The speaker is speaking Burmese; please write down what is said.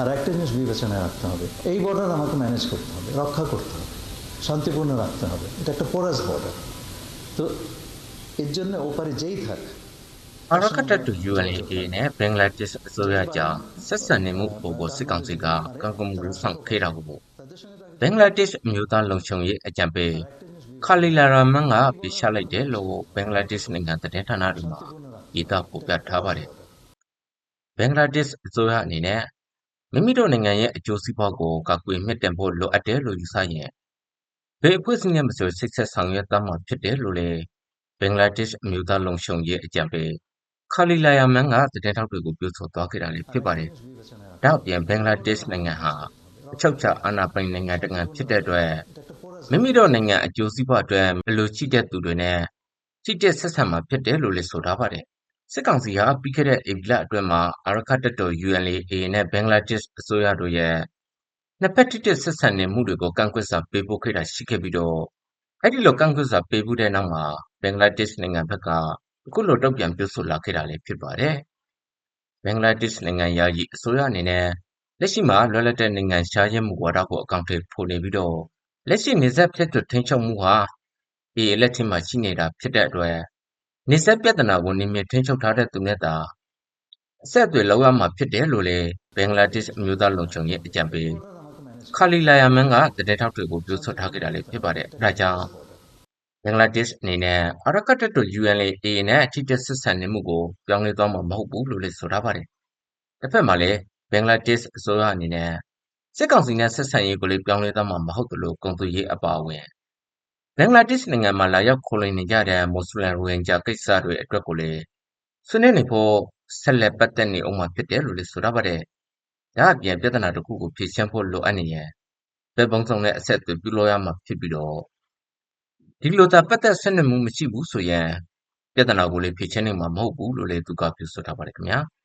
আর একটা জিনিস বিবেচনায় রাখতে হবে এই বর্ডার আমাকে ম্যানেজ করতে হবে রক্ষা করতে হবে শান্তিপূর্ণ রাখতে হবে এটা একটা পোরাস বর্ডার তো এর জন্য ওপারে যেই থাক အာရခတ်တပ်တူ UNA နဲ့ဘင်္ဂလားဒေ့ရှ်အစိုးရကြားဆက်ဆံနေမှုပုံပေါ်စစ်ကောင်စီကကန့်ကွက်မှုတွေဆောင်ခဲ့တာကို তাদের সঙ্গে তো আগে ဘင်္ဂလားဒေ့ရှ်အမျိုးသားလုံခြုံရေးအကြံပေးခါလီလာရာမန်ကပြချလိုက်တယ်လို့ဘင်္ဂလားဒေ့ရှ်နိုင်ငံသတင်းဌာနတွေမှာရေးသားဖော်ပြထားပါတယ်။ဘင်္ဂလားဒေ့ရှ်အစိုးရအနေနဲ့ မိမိတို့နိုင်ငံရဲ့ အကျိုးစီးပွားကို ကာကွယ်မြင့်တင်ဖို့ လိုအပ်တယ်လို့ ယူဆရင် ဘယ်အဖွဲ့အစည်းနဲ့မဆိုစိတ်ဆက်ဆောင်ရွက်သားမှာ ဖြစ်တယ်လို့လည်း ဘင်္ဂလားဒေ့ရှ် အမျိုးသားလုံခြုံရေးအကြံပေးခါလီလာယာမန်ကသတင်းထောက်တွေကို ပြောဆိုသွားခဲ့တာလည်း ဖြစ်ပါတယ်။ဒါ့အပြင် ဘင်္ဂလားဒေ့ရှ်နိုင်ငံဟာ အချုပ်အခြာအာဏာပိုင်နိုင်ငံတစ်နိုင်ငံဖြစ်တဲ့အတွက် မိမိတို့နိုင်ငံ အကျိုးစီးပွားအတွက်အလိုရှိတဲ့သူတွေနဲ့ရှိတဲ့ဆက်ဆံမှာ ဖြစ်တယ်လို့လည်း ဆိုထားပါတယ်။ စစ်ကောင်စီဟာ ပြီးခဲ့တဲ့ ဧပြီလအတွင်းမှာ အာရခတ်တပ်တော် UNLA နဲ့ ဘင်္ဂလားဒေ့ရှ်အစိုးရတို့ရဲ့ နှစ်ဖက် ထိတဲ့ဆက်ဆံနေမှုတွေကို ကန့်ကွက်စာ ပေးပို့ခဲ့တာ ရှိခဲ့ပြီးတော့ အဲ့ဒီလို ကန့်ကွက်စာ ပေးပို့တဲ့နောက်မှာ ဘင်္ဂလားဒေ့ရှ်နိုင်ငံဘက်က အခုလို တုံ့ပြန်ပြောဆိုလာခဲ့တာလည်း ဖြစ်ပါတယ်။ဘင်္ဂလားဒေ့ရှ်နိုင်ငံ ယာယီအစိုးရအနေနဲ့ လက်ရှိမှာ လွတ်လပ်တဲ့ နိုင်ငံရှားရဲမှုဝါဒကို အကောင့်တွေဖော်နေပြီးတော့ လက်ရှိနေဆက်ဖြတ်တွထိန်းချုပ်မှုဟာဒီလက်ထက်မှာ ရှိနေတာဖြစ်တဲ့အတွက် နေဆက်ပြဿနာကိုနေမြင့်ထိန်းချုပ်ထားတဲ့သူနဲ့သာ အဆက်အသွယ်လောက်ရမှာဖြစ်တယ်လို့လည်း ဘင်္ဂလားဒေ့ရှ် အမျိုးသားလုံခြုံရေးအကြံပေးခါလီလာယာမန်ကတတဲ့ထောက်တွေကို ပြောဆိုထားခဲ့တာလည်း ဖြစ်ပါတယ်။ဒါကြောင့် ဘင်္ဂလားဒေ့ရှ်အနေနဲ့အရကတ်တပ်တို့ UNLA နဲ့အထူးသက်ဆက်ဆံနေမှုကို ပြောင်းလဲသွားမှာ မဟုတ်ဘူးလို့လည်း ဆိုထားပါတယ်။တစ်ဖက်မှာလည်း ဘင်္ဂလားဒေ့ရှ်အစိုးရအနေနဲ့ စစ်ကောင်စီနဲ့ ဆက်ဆံရေးကိုလည်း ပြောင်းလဲသွားမှာ မဟုတ်သလို ကုန်သွယ်ရေးအပါအဝင် ဘင်္ဂလားဒေ့ရှ်နိုင်ငံမှာ လာရောက်ခိုလှုံနေကြတဲ့ မွတ်စလင် ရိုဟင်ဂျာကိစ္စတွေအတွက်ကိုလည်း ဆွေးနွေးနေဖို့ ဆက်လက် ပတ်သက်နေအောင်မှာဖြစ်တယ်လို့လည်း ဆိုထားပါတယ်။ဒါအပြင် ပြဿနာတစ်ခုကို ဖြေရှင်းဖို့ လိုအပ်နေရင်ဘယ်ပုံစံနဲ့ အဆက်အသွယ် ပြုလုပ်ရမှာဖြစ်ပြီးတော့ ဒီလိုသာ ပတ်သက်ဆက်နွယ်မှု မရှိဘူးဆိုရင် ပြဿနာကိုလည်း ဖြေရှင်းနိုင်မှာ မဟုတ်ဘူးလို့လည်း သူက ပြောဆိုထားပါတယ်ခင်ဗျာ။